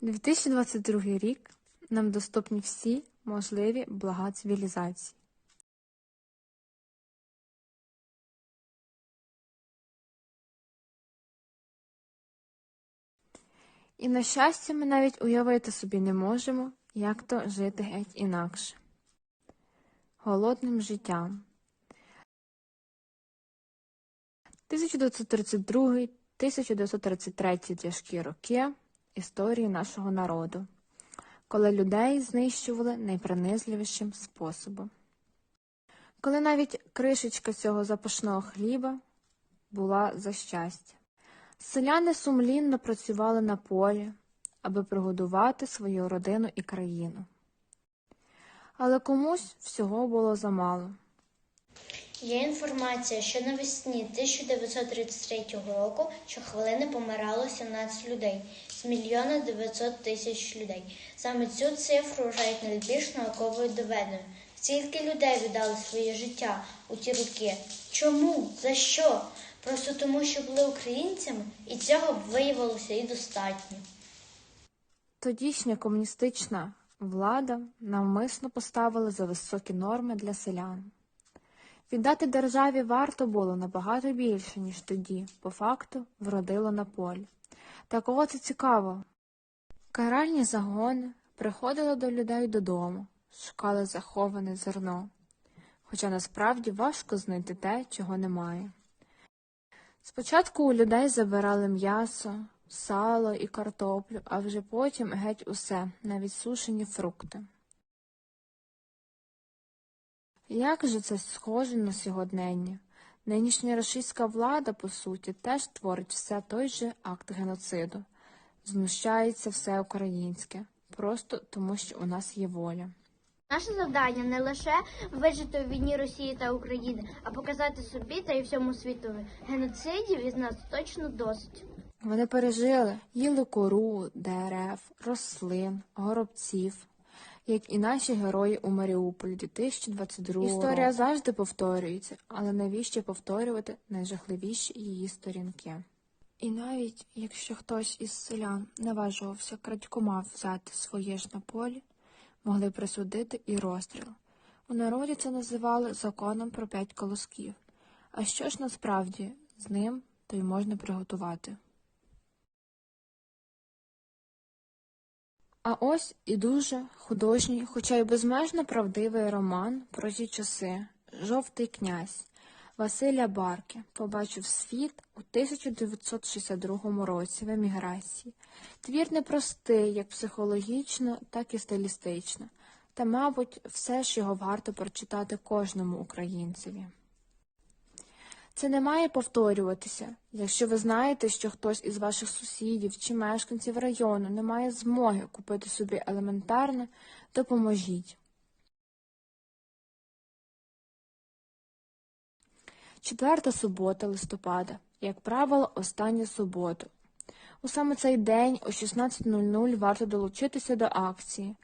2022 рік нам доступні всі можливі блага цивілізації. І, на щастя, ми навіть уявити собі не можемо, як то жити геть інакше. Голодним життям. 1932-1933 тяжкі роки історії нашого народу, коли людей знищували найпронизливішим способом. Коли навіть кришечка цього запашного хліба була за щастя. Селяни сумлінно працювали на полі, аби прогодувати свою родину і країну. Але комусь всього було замало. Є інформація, що навесні 1933 року щохвилини помирало 17 людей з мільйона 900 тисяч людей. Саме цю цифру вважають найбільш науковою доведеною. Скільки людей віддали своє життя у ті роки? Чому? За що? Просто тому, що були українцями, і цього б виявилося і достатньо. Тодішня комуністична влада навмисно поставила за високі норми для селян. Віддати державі варто було набагато більше, ніж тоді, по факту, вродило на полі. Та кого це цікаво? Каральні загони приходили до людей додому, шукали заховане зерно, хоча насправді важко знайти те, чого немає. Спочатку у людей забирали м'ясо, сало і картоплю, а вже потім геть усе, навіть сушені фрукти. Як же це схоже на сьогодення? Нинішня російська влада, по суті, теж творить все той же акт геноциду, знущається все українське, просто тому що у нас є воля. Наше завдання не лише вижити у війні Росії та України, а показати собі та й всьому світові. Геноцидів із нас точно досить. Вони пережили, їли кору, дерев, рослин, горобців, як і наші герої у Маріуполі 2022 Історія року. завжди повторюється, але навіщо повторювати найжахливіші її сторінки? І навіть якщо хтось із селян наважувався крадькома взяти своє ж на полі, могли присудити і розстріл. У народі це називали законом про п'ять колосків. А що ж насправді з ним то й можна приготувати? А ось і дуже художній, хоча й безмежно правдивий роман про ті часи Жовтий князь Василя Барки побачив світ у 1962 році в еміграції. Твір непростий, як психологічно, так і стилістично, та, мабуть, все ж його варто прочитати кожному українцеві. Це не має повторюватися, якщо ви знаєте, що хтось із ваших сусідів чи мешканців району не має змоги купити собі елементарне, допоможіть. Четверта субота листопада, як правило, остання субота. У саме цей день о 16.00 варто долучитися до акції.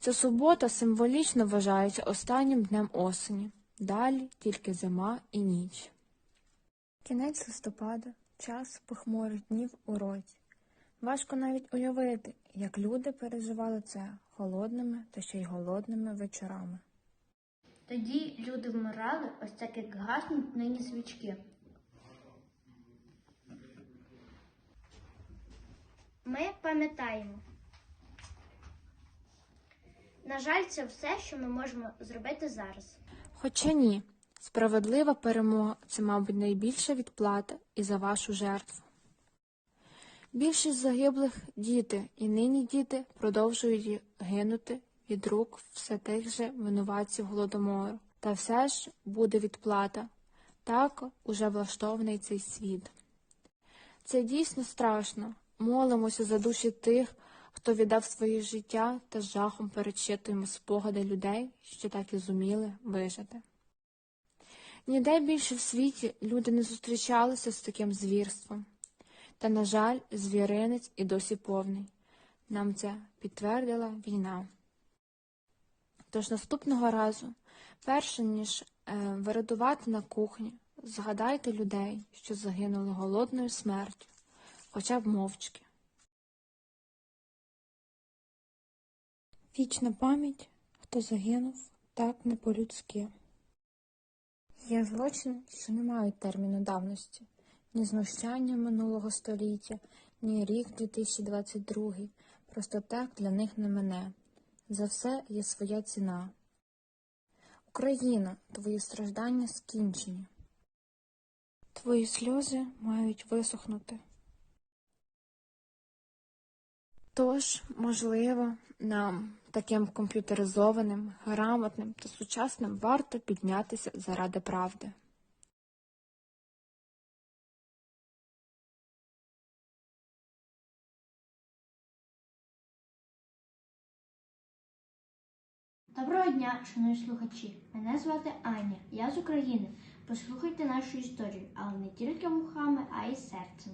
Ця субота символічно вважається останнім днем осені. Далі тільки зима і ніч. Кінець листопада час похмурих днів у році. Важко навіть уявити, як люди переживали це холодними та ще й голодними вечорами. Тоді люди вмирали ось так, як гаснуть нині свічки. Ми пам'ятаємо. На жаль, це все, що ми можемо зробити зараз. Хоча ні, справедлива перемога це, мабуть, найбільша відплата і за вашу жертву. Більшість загиблих діти, і нині діти продовжують гинути від рук все тих же винуватців голодомору. Та все ж буде відплата. Так уже влаштований цей світ. Це дійсно страшно. Молимося за душі тих, хто віддав своє життя та жахом перечитуємо спогади людей, що так і зуміли вижити. Ніде більше в світі люди не зустрічалися з таким звірством. Та, на жаль, звіринець і досі повний. Нам це підтвердила війна. Тож наступного разу, перше ніж е, виридувати на кухні, згадайте людей, що загинули голодною смертю, хоча б мовчки. Вічна пам'ять, хто загинув, так не по-людськи. Є злочини, що не мають терміну давності, ні знущання минулого століття, ні рік 2022. Просто так для них не мине. За все є своя ціна. Україна, твої страждання скінчені. Твої сльози мають висохнути. Тож, можливо, нам, таким комп'ютеризованим, грамотним та сучасним, варто піднятися заради правди. Доброго дня, шановні слухачі. Мене звати Аня. Я з України. Послухайте нашу історію, але не тільки вухами, а й серцем.